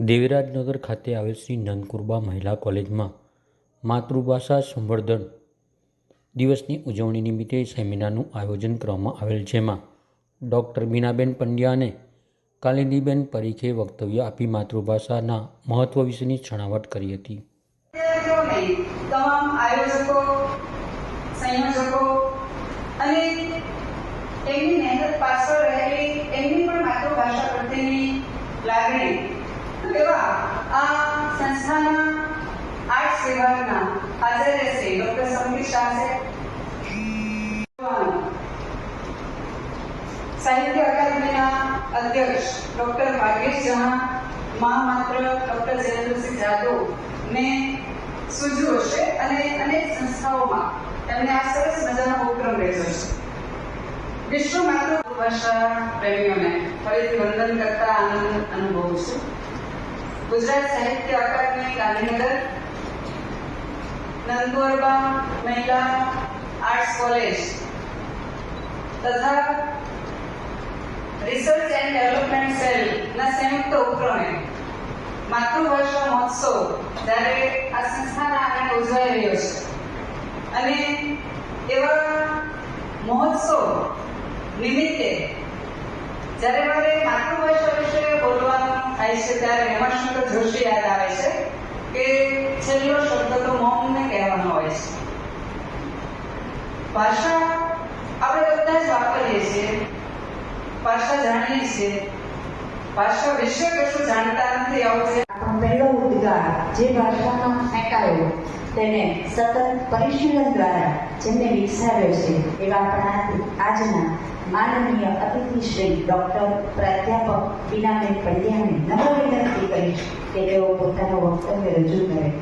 દેવરાજનગર ખાતે આવેલ શ્રી નંદકુરબા મહિલા કોલેજમાં માતૃભાષા સંવર્ધન દિવસની ઉજવણી નિમિત્તે સેમિનારનું આયોજન કરવામાં આવેલ જેમાં ડૉક્ટર બીનાબેન પંડ્યા અને કાલિંદીબેન પરીખે વક્તવ્ય આપી માતૃભાષાના મહત્ત્વ વિશેની છણાવટ કરી હતી. તમામ આયોજકો, સંયોજકો અને એમની એવા આ સંસ્થાના આર્ટ્સ વિભાગના આચાર્ય શ્રી ડોક્ટર સંગીત શાહ છે સાહિત્ય અકાદમીના અધ્યક્ષ ડોક્ટર ભાગ્યેશ જહા મહામાત્ર ડોક્ટર જયેન્દ્રસિંહ જાદવ ને સૂઝ્યું હશે અને અનેક સંસ્થાઓમાં એમને આ સરસ મજાનો ઉપક્રમ રહેશે છે. વિશ્વ માતૃભાષા પ્રેમીઓને ફરીથી વંદન કરતા આનંદ અનુભવું છું. ગુજરાત સાહિત્ય અકાદમી, ગાંધીનગર, નંદુરબા મહિલા આર્ટ્સ કોલેજ તથા રિસર્ચ એન્ડ ડેવલપમેન્ટ સેલ ના સંયુક્ત ઉપક્રમે માતૃભાષા મહોત્સવ જ્યારે આ સંસ્થાના આંગણે ઉજવાઈ રહ્યો છે. અને એવા મહોત્સવ નિમિત્તે જ્યારે મારે માતૃભાષા વિશે બોલવાનું થાય છે ત્યારે હેમાંશંકર જોશી યાદ આવે છે કે છેલ્લો શબ્દ તો મૌનને કહેવાનો હોય છે. ભાષા આપણે બધા જ વાપરીએ છીએ. ભાષા જાણીએ છીએ. ભાષા વિશે કશું જાણતા નથી આવું પહેલો ઉદ્ગાર જે ભાષામાં ફેંકાયો તેને સતત પરિશીલન દ્વારા જેમને વિકસાવ્યો છે એવા આપણા આજના માનનીય અતિથિ શ્રી ડોક્ટર પ્રાધ્યાપક બીનાબેન પંડ્યાને નમ્ર વિનંતી કરીશ કે તેઓ પોતાનું વક્તવ્ય રજૂ કરે